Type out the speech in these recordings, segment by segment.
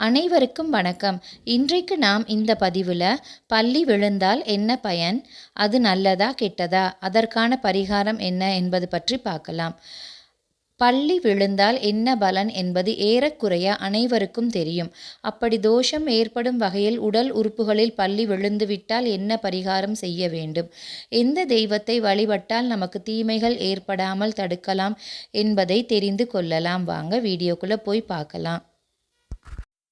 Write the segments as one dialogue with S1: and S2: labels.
S1: அனைவருக்கும் வணக்கம். இன்றைக்கு நாம் இந்த பதிவில் பள்ளி விழுந்தால் என்ன பயன்? அது நல்லதா கெட்டதா? அதற்கான பரிகாரம் என்ன என்பது பற்றி பார்க்கலாம். பள்ளி விழுந்தால் என்ன பலன் என்பது ஏறக்குறைய அனைவருக்கும் தெரியும். அப்படி தோஷம் ஏற்படும் வகையில் உடல் உறுப்புகளில் பள்ளி விழுந்துவிட்டால் என்ன பரிகாரம் செய்ய வேண்டும்? எந்த தெய்வத்தை வழிபட்டால் நமக்கு தீமைகள் ஏற்படாமல் தடுக்கலாம் என்பதை தெரிந்து கொள்ளலாம். வாங்க வீடியோக்குள்ளே போய் பார்க்கலாம்.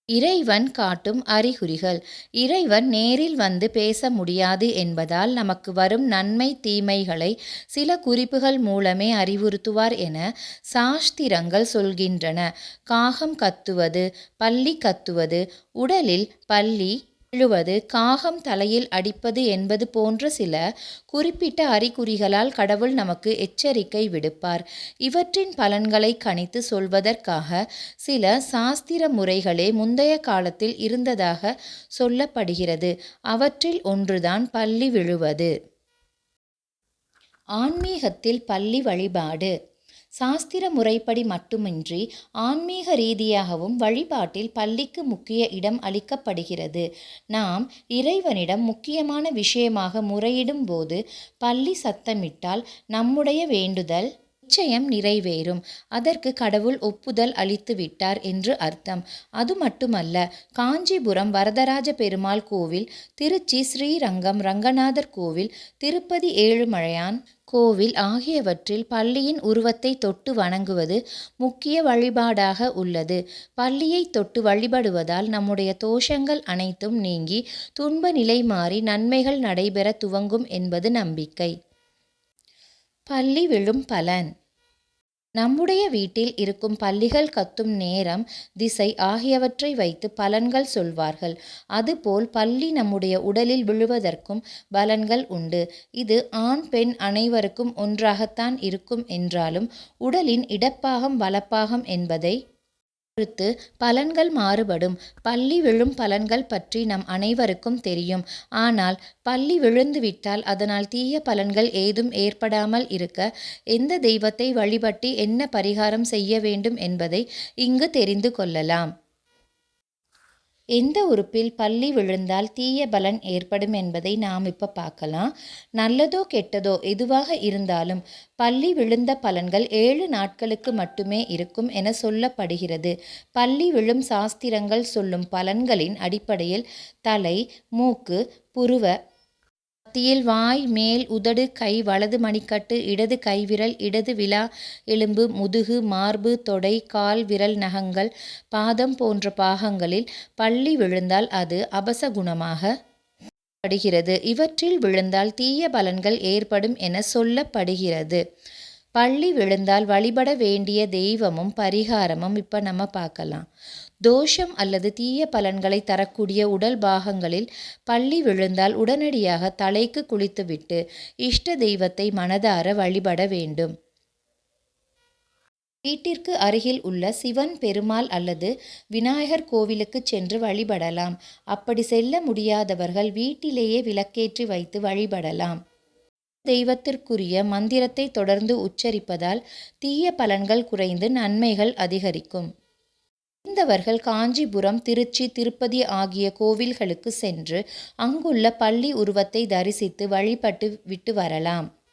S1: இறைவன் காட்டும் அறிகுறிகள். இறைவன் நேரில் வந்து பேச முடியாது என்பதால் நமக்கு வரும் நன்மை தீமைகளை சில குறிப்புகள் மூலமே அறிவுறுத்துவார் என சாஸ்திரங்கள் சொல்கின்றன. காகம் கத்துவது பள்ளி கத்துவது உடலில் பள்ளி விழுவது காகம் தலையில் அடிப்பது என்பது போன்ற சில குறிப்பிட்ட அறிகுறிகளால் கடவுள் நமக்கு எச்சரிக்கை விடுப்பார். இவற்றின் பலன்களை கணித்து சொல்வதற்காக சில சாஸ்திர முறைகளே முந்தைய காலத்தில் இருந்ததாக சொல்லப்படுகிறது. அவற்றில் ஒன்றுதான் பள்ளி விழுவது. ஆன்மீகத்தில் பள்ளி வழிபாடு. சாஸ்திர முறைப்படி மட்டுமின்றி ஆன்மீக ரீதியாகவும் வழிபாட்டில் பள்ளிக்கு முக்கிய இடம் அளிக்கப்படுகிறது. நாம் இறைவனிடம் முக்கியமான விஷயமாக முறையிடும் போது பள்ளி சத்தமிட்டால் நம்முடைய வேண்டுதல் நிச்சயம் நிறைவேறும். அதற்கு கடவுள் ஒப்புதல் அளித்து விட்டார் என்று அர்த்தம். அது மட்டுமல்ல காஞ்சிபுரம் வரதராஜ பெருமாள் கோவில் திருச்சி ஸ்ரீரங்கம் ரங்கநாதர் கோவில் திருப்பதி ஏழுமலையான் கோவில் ஆகியவற்றில் பள்ளியின் உருவத்தை தொட்டு வணங்குவது முக்கிய வழிபாடாக உள்ளது. பள்ளியை தொட்டு வழிபடுவதால் நம்முடைய தோஷங்கள் அனைத்தும் நீங்கி துன்ப நிலை மாறி நன்மைகள் நடைபெற துவங்கும் என்பது நம்பிக்கை. பள்ளி விழும் பலன். நம்முடைய வீட்டில் இருக்கும் பள்ளிகள் கத்தும் நேரம் திசை ஆகியவற்றை வைத்து பலன்கள் சொல்வார்கள். அதுபோல் பள்ளி நம்முடைய உடலில் விழுவதற்கும் பலன்கள் உண்டு. இது ஆண் பெண் அனைவருக்கும் ஒன்றாகத்தான் இருக்கும் என்றாலும் உடலின் இடப்பாகம் வலப்பாகம் என்பதை பொறுத்து பலன்கள் மாறுபடும். பள்ளி விழும் பலன்கள் பற்றி நம் அனைவருக்கும் தெரியும். ஆனால் பள்ளி விழுந்துவிட்டால் அதனால் தீய பலன்கள் ஏதும் ஏற்படாமல் இருக்க எந்த தெய்வத்தை வழிபட்டு என்ன பரிகாரம் செய்ய வேண்டும் என்பதை இங்கு தெரிந்து கொள்ளலாம். எந்த உறுப்பில் பள்ளி விழுந்தால் தீய பலன் ஏற்படும் என்பதை நாம் இப்போ பார்க்கலாம். நல்லதோ கெட்டதோ எதுவாக இருந்தாலும் பள்ளி விழுந்த பலன்கள் ஏழு நாட்களுக்கு மட்டுமே இருக்கும் என சொல்லப்படுகிறது. பள்ளி விழும் சாஸ்திரங்கள் சொல்லும் பலன்களின் அடிப்படையில் தலை மூக்கு புருவ மத்தியில் வாய் மேல் உதடு கை வலது மணிக்கட்டு இடது கைவிரல் இடது விழா எலும்பு முதுகு மார்பு தொடை கால் விரல் நகங்கள் பாதம் போன்ற பாகங்களில் பள்ளி விழுந்தால் அது அபசகுணமாக படுகிறது. இவற்றில் விழுந்தால் தீய பலன்கள் ஏற்படும் என சொல்லப்படுகிறது. பள்ளி விழுந்தால் வழிபட வேண்டிய தெய்வமும் பரிகாரமும் இப்போ நம்ம பார்க்கலாம். தோஷம் அல்லது தீய பலன்களை தரக்கூடிய உடல் பாகங்களில் பள்ளி விழுந்தால் உடனடியாக தலைக்கு குளித்துவிட்டு இஷ்ட தெய்வத்தை மனதார வழிபட வேண்டும். வீட்டிற்கு அருகில் உள்ள சிவன் பெருமாள் அல்லது விநாயகர் கோவிலுக்கு சென்று வழிபடலாம். அப்படி செல்ல முடியாதவர்கள் வீட்டிலேயே விளக்கேற்றி வைத்து வழிபடலாம். தெய்வத்திற்குரிய மந்திரத்தை தொடர்ந்து உச்சரிப்பதால் தீய பலன்கள் குறைந்து நன்மைகள் அதிகரிக்கும். இந்தவர்கள் காஞ்சிபுரம் திருச்சி திருப்பதி ஆகிய கோவில்களுக்கு சென்று அங்குள்ள பள்ளி உருவத்தை தரிசித்து வழிபட்டு விட்டு வரலாம்.